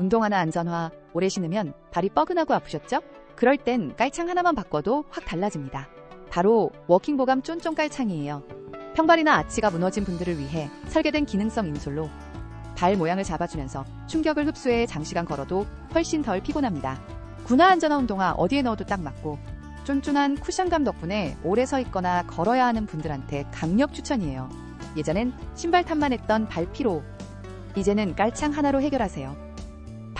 운동화나 안전화 오래 신으면 발이 뻐근하고 아프셨죠? 그럴 땐 깔창 하나만 바꿔도 확 달라집니다. 바로 워킹 보감 쫀쫀 깔창이에요. 평발이나 아치가 무너진 분들을 위해 설계된 기능성 인솔로 발 모양을 잡아주면서 충격을 흡수해 장시간 걸어도 훨씬 덜 피곤합니다. 군화 안전화 운동화 어디에 넣어도 딱 맞고 쫀쫀한 쿠션감 덕분에 오래 서 있거나 걸어야 하는 분들한테 강력 추천이에요. 예전엔 신발탄만 했던 발 피로 이제는 깔창 하나로 해결하세요.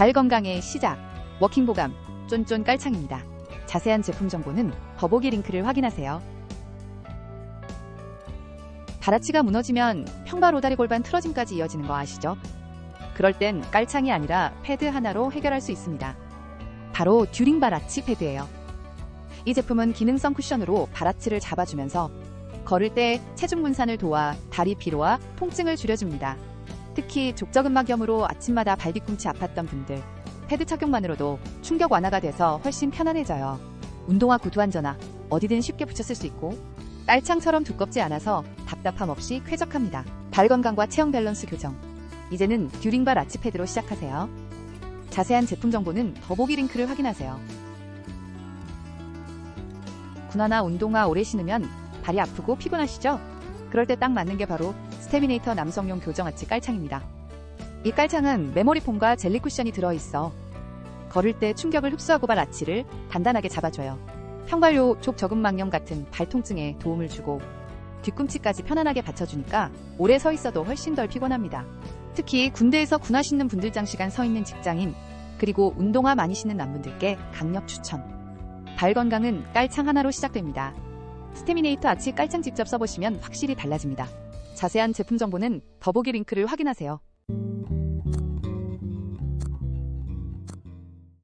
발 건강의 시작 워킹 보감 쫀쫀 깔창입니다. 자세한 제품 정보는 더보기 링크를 확인하세요. 발아치가 무너지면 평발 오다리 골반 틀어짐까지 이어지는 거 아시죠? 그럴 땐 깔창이 아니라 패드 하나로 해결할 수 있습니다. 바로 듀링 발아치 패드예요. 이 제품은 기능성 쿠션으로 발아치를 잡아주면서 걸을 때 체중 분산을 도와 다리 피로와 통증을 줄여줍니다. 특히 족저근막염으로 아침마다 발 뒤꿈치 아팠던 분들 패드 착용만으로도 충격 완화가 돼서 훨씬 편안해져요. 운동화 구두 안전화 어디든 쉽게 붙였을 수 있고 깔창처럼 두껍지 않아서 답답함 없이 쾌적합니다. 발 건강과 체형 밸런스 교정 이제는 듀링발 아치 패드로 시작하세요. 자세한 제품 정보는 더보기 링크를 확인하세요. 군화나 운동화 오래 신으면 발이 아프고 피곤하시죠? 그럴 때 딱 맞는 게 바로 스테미네이터 남성용 교정 아치 깔창입니다. 이 깔창은 메모리 폼과 젤리 쿠션이 들어있어 걸을 때 충격을 흡수하고 발 아치를 단단하게 잡아줘요. 평발요 족 저근막염 같은 발 통증에 도움을 주고 뒤꿈치까지 편안하게 받쳐주니까 오래 서 있어도 훨씬 덜 피곤합니다. 특히 군대에서 군화 신는 분들 장시간 서 있는 직장인 그리고 운동화 많이 신는 남분들께 강력 추천. 발 건강은 깔창 하나로 시작됩니다. 스테미네이터 아치 깔창 직접 써보시면 확실히 달라집니다. 자세한 제품 정보는 더보기 링크를 확인하세요.